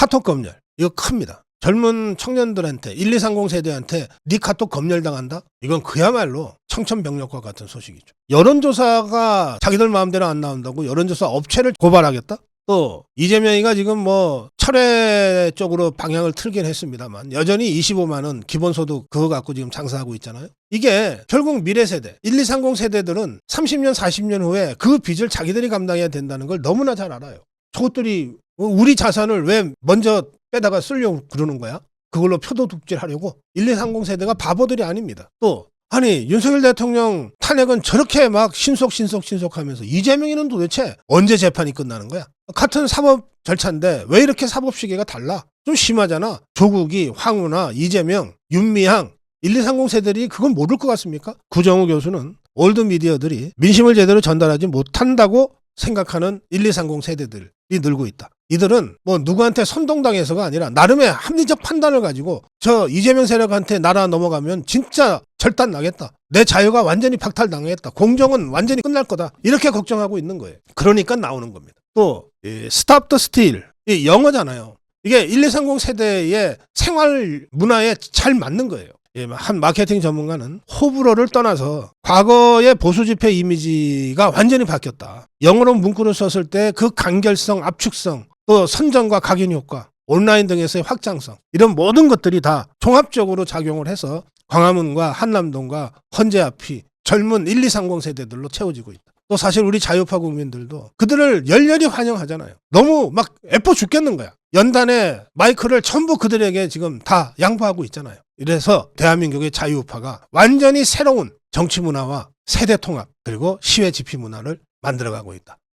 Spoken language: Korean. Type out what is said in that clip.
카톡 검열 이거 큽니다. 젊은 청년들한테 1, 2, 30 세대한테 네 카톡 검열당한다? 이건 그야말로 청천벽력과 같은 소식이죠. 여론조사가 자기들 마음대로 안 나온다고 여론조사 업체를 고발하겠다? 또 이재명이가 지금 뭐 철회 쪽으로 방향을 틀긴 했습니다만 여전히 25만 원 기본소득 그거 갖고 지금 장사하고 있잖아요. 이게 결국 미래 세대 1, 2, 30 세대들은 30년 40년 후에 그 빚을 자기들이 감당해야 된다는 걸 너무나 잘 알아요. 저것들이 우리 자산을 왜 먼저 빼다가 쓰려고 그러는 거야? 그걸로 표도둑질 하려고 1, 2, 30 세대가 바보들이 아닙니다. 또 아니 윤석열 대통령 탄핵은 저렇게 막 신속 신속 신속 하면서 이재명이는 도대체 언제 재판이 끝나는 거야? 같은 사법 절차인데 왜 이렇게 사법 시계가 달라? 좀 심하잖아. 조국이 황우나 이재명, 윤미향 1, 2, 30 세대들이 그건 모를 것 같습니까? 구정우 교수는 올드 미디어들이 민심을 제대로 전달하지 못한다고 생각하는 1, 2, 30 세대들이 늘고 있다. 이들은 뭐 누구한테 선동당해서가 아니라 나름의 합리적 판단을 가지고 저 이재명 세력한테 나라 넘어가면 진짜 절단 나겠다. 내 자유가 완전히 박탈당했다. 공정은 완전히 끝날 거다. 이렇게 걱정하고 있는 거예요. 그러니까 나오는 겁니다. 또 스탑 더 스틸 이 영어잖아요. 이게 1, 2, 30 세대의 생활 문화에 잘 맞는 거예요. 예, 한 마케팅 전문가는 호불호를 떠나서 과거의 보수 집회 이미지가 완전히 바뀌었다. 영어로 문구를 썼을 때 그 간결성, 압축성, 또 선정과 각인 효과, 온라인 등에서의 확장성 이런 모든 것들이 다 종합적으로 작용을 해서 광화문과 한남동과 헌재 앞이 젊은 1, 2, 30 세대들로 채워지고 있다. 또 사실 우리 자유파 국민들도 그들을 열렬히 환영하잖아요. 너무 막 애뻐 죽겠는 거야. 연단의 마이크를 전부 그들에게 지금 다 양보하고 있잖아요. 이래서 대한민국의 자유파가 완전히 새로운 정치 문화와 세대 통합 그리고 시외 집회 문화를 만들어가고 있다.